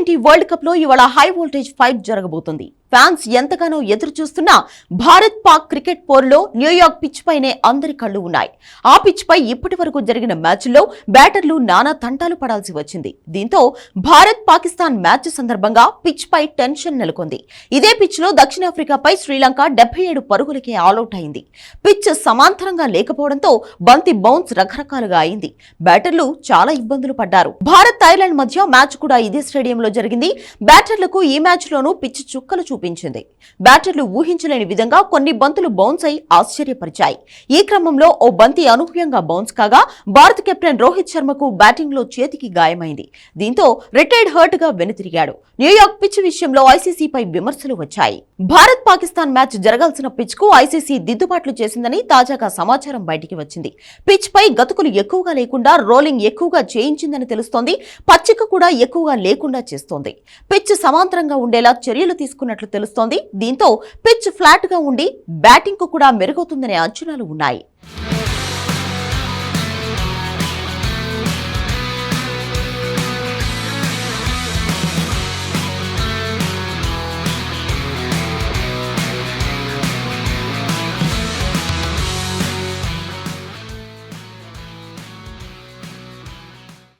Twenty world కప్లో ఇవాళ high voltage fight జరగబోతుంది. ఫ్యాన్స్ ఎంతగానో ఎదురు చూస్తున్న భారత్ పాక్ క్రికెట్ పోరులో న్యూయార్క్ పిచ్ పైనే అందరి కళ్ళు ఉన్నాయి. ఆ పిచ్ పై ఇప్పటి వరకు జరిగిన మ్యాచ్ల్లో బ్యాటర్లు నానా తంటాలు పడాల్సి వచ్చింది. దీంతో భారత్ పాకిస్తాన్ మ్యాచ్ సందర్భంగా పిచ్ పై టెన్షన్ నెలకొంది. ఇదే పిచ్లో దక్షిణాఫ్రికాపై శ్రీలంక డెబ్బై ఏడు పరుగులకే ఆలౌట్ అయింది పిచ్ సమాంతరంగా లేకపోవడంతో బంతి బౌన్స్ రకరకాలుగా అయింది. బ్యాటర్లు చాలా ఇబ్బందులు పడ్డారు. భారత్ థాయిలాండ్ మధ్య మ్యాచ్ కూడా ఇదే స్టేడియంలో జరిగింది. బ్యాటర్లకు ఈ మ్యాచ్ లోనూ పిచ్ చుక్కలు చూపించింది. బ్యాటర్లు ఊహించలేని విధంగా కొన్ని బంతులు బౌన్స్ అయి ఆశ్చర్యపరిచాయి. ఈ క్రమంలో ఓ బంతి అనూహ్యంగా బౌన్స్ కాగా భారత కెప్టెన్ రోహిత్ శర్మకు బ్యాటింగ్లో చేతికి గాయమైంది. దీంతో రిటైర్డ్ హర్ట్గా వెనుతిరిగాడు. న్యూయార్క్ పిచ్ విషయంలో ఐసీసీపై విమర్శలు వచ్చాయి. భారత్ పాకిస్తాన్ మ్యాచ్ జరగాల్సిన పిచ్కు ఐసీసీ దిద్దుబాట్లు చేసిందని తాజాగా సమాచారం బయటికి వచ్చింది. పిచ్ పై గతుకులు ఎక్కువగా లేకుండా రోలింగ్ ఎక్కువగా చేయించిందని తెలుస్తోంది. పచ్చిక కూడా ఎక్కువగా లేకుండా చేస్తోంది. పిచ్ సమాంతరంగా ఉండేలా చర్యలు తీసుకున్నట్లు తెలుస్తోంది. దీంతో పిచ్ ఫ్లాట్గా ఉండి బ్యాటింగ్కు కూడా మెరుగవుతుందనే అంచనాలు ఉన్నాయి.